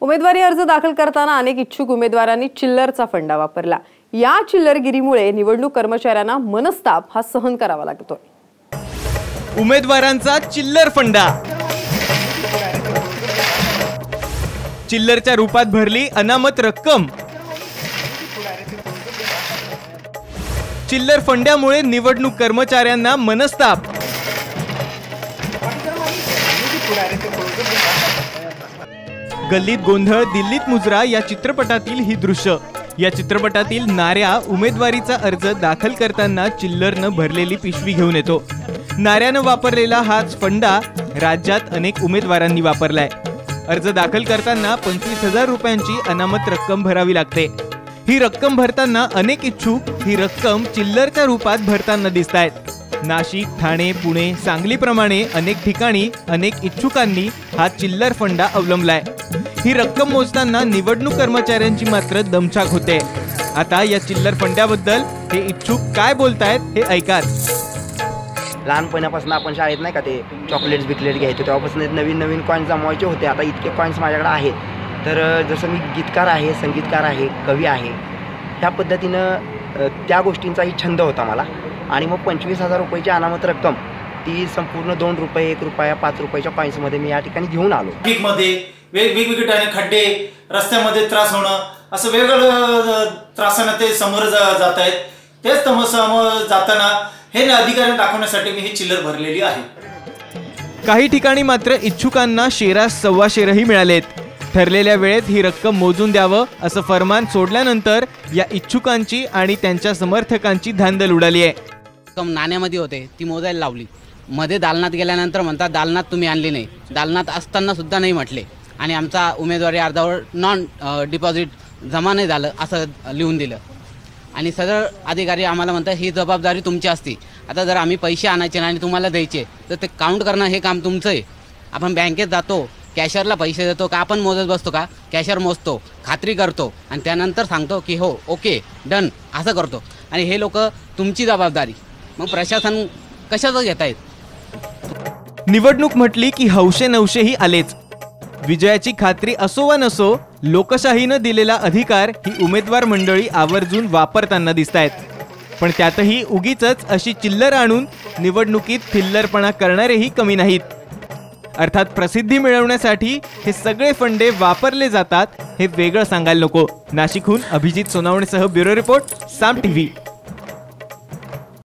उमेदवारी अर्ज दाखल करताना अनेक इच्छुक उमेदवारांनी चिल्लरचा फंडा वापरला. या चिल्लरगिरीमुळे निवडणूक कर्मचाऱ्यांना मनस्ताप हा सहन करावा लागतोय. उमेदवारांचा चिल्लर फंडा. चिल्लरच्या रूपात भरली अनामत रक्कम. चिल्लर फंड्यामुळे निवडणूक कर्मचाऱ्यांना मनस्ताप. गल्लीत गोंधळ दिल्लीत मुजरा या चित्रपटातील ही दृश्य. या चित्रपटातील नाऱ्या उमेदवारीचा अर्ज दाखल करताना चिल्लरनं भरलेली पिशवी घेऊन येतो. नाऱ्यानं वापरलेला हाच फंडा राज्यात अनेक उमेदवारांनी वापरलाय. अर्ज दाखल करताना पंचवीस हजार रुपयांची अनामत रक्कम भरावी लागते. ही रक्कम भरताना अनेक इच्छुक ही रक्कम चिल्लरच्या रूपात भरताना दिसत आहेत नाशिक ठाणे पुणे सांगलीप्रमाणे अनेक ठिकाणी अनेक इच्छुकांनी हा चिल्लर फंडा अवलंबलाय. ही रक्कम मोजताना निवडणूक कर्मचाऱ्यांची मात्र दमछाक होते. आता या चिल्लर फंड्याबद्दल हे इच्छुक काय बोलतायत हे ऐकात लहानपणापासून आपण शाळेत नाही का ते चॉकलेट्स बिकलेट घ्यायचो तेव्हापासून नवीन नवीन कॉईन्स जमवायचे होते. आता इतके कॉईन्स माझ्याकडे आहेत. तर जसं मी गीतकार आहे संगीतकार आहे कवी आहे त्या पद्धतीनं त्या गोष्टींचाही छंद होता मला. आणि मग पंचवीस हजार रुपयाची अनामत रक्कम ती संपूर्ण दोन रुपये एक रुपया पाच रुपयाच्या कॉईन्समध्ये मी या ठिकाणी घेऊन आलो. मध्ये वेग वेगवेगळे ठिकाणी खड्डे रस्त्यामध्ये त्रास होणं असं वेगवेगळं त्रासानं ते समोर जात आहेत तेच समोर जाताना हे अधिकाऱ्यांना दाखवण्यासाठी मी ही चिल्लर भरलेली आहे. काही ठिकाणी मात्र इच्छुकांना शेरास सव्वा शेरही मिळालेत. ठरलेल्या वेळेत ही रक्कम मोजून द्यावं असं फरमान सोडल्यानंतर या इच्छुकांची आणि त्यांच्या समर्थकांची धांदल उडाली आहे. रक्कम नाण्यामध्ये होते ती मोजायला लावली. मध्ये दालनात गेल्यानंतर म्हणतात दालनात तुम्ही आणली नाही. दालनात असताना सुद्धा नाही म्हटले. आणि आमचा उमेदवारी अर्जावर नॉन डिपॉझिट जमा नाही झालं असं लिहून दिलं. आणि सदर अधिकारी आम्हाला म्हणतात ही जबाबदारी तुमची असते. आता जर आम्ही पैसे आणायचे नाही आणि तुम्हाला द्यायचे तर ते काउंट करणं हे काम तुमचं आहे आपण बँकेत जातो कॅशरला पैसे देतो का आपण मोजत बसतो का? कॅशर मोजतो खात्री करतो आणि त्यानंतर सांगतो की हो ओके डन असं करतो. आणि हे लोक तुमची जबाबदारी. मग प्रशासन कशाचं घेत आहेत निवडणूक म्हटली की हौशे नवशेही आलेच. विजयाची खात्री असो वा नसो लोकशाहीनं दिलेला अधिकार ही उमेदवार मंडळी आवर्जून वापरताना दिसत आहेत पण त्यातही उगीच अशी चिल्लर आणून निवडणुकीत थिल्लरपणा करणारेही कमी नाहीत. अर्थात प्रसिद्धी मिळवण्यासाठी हे सगळे फंडे वापरले जातात हे वेगळं सांगायला नको. नाशिकहून अभिजित सोनावणेसह ब्युरो रिपोर्ट साम टीव्ही.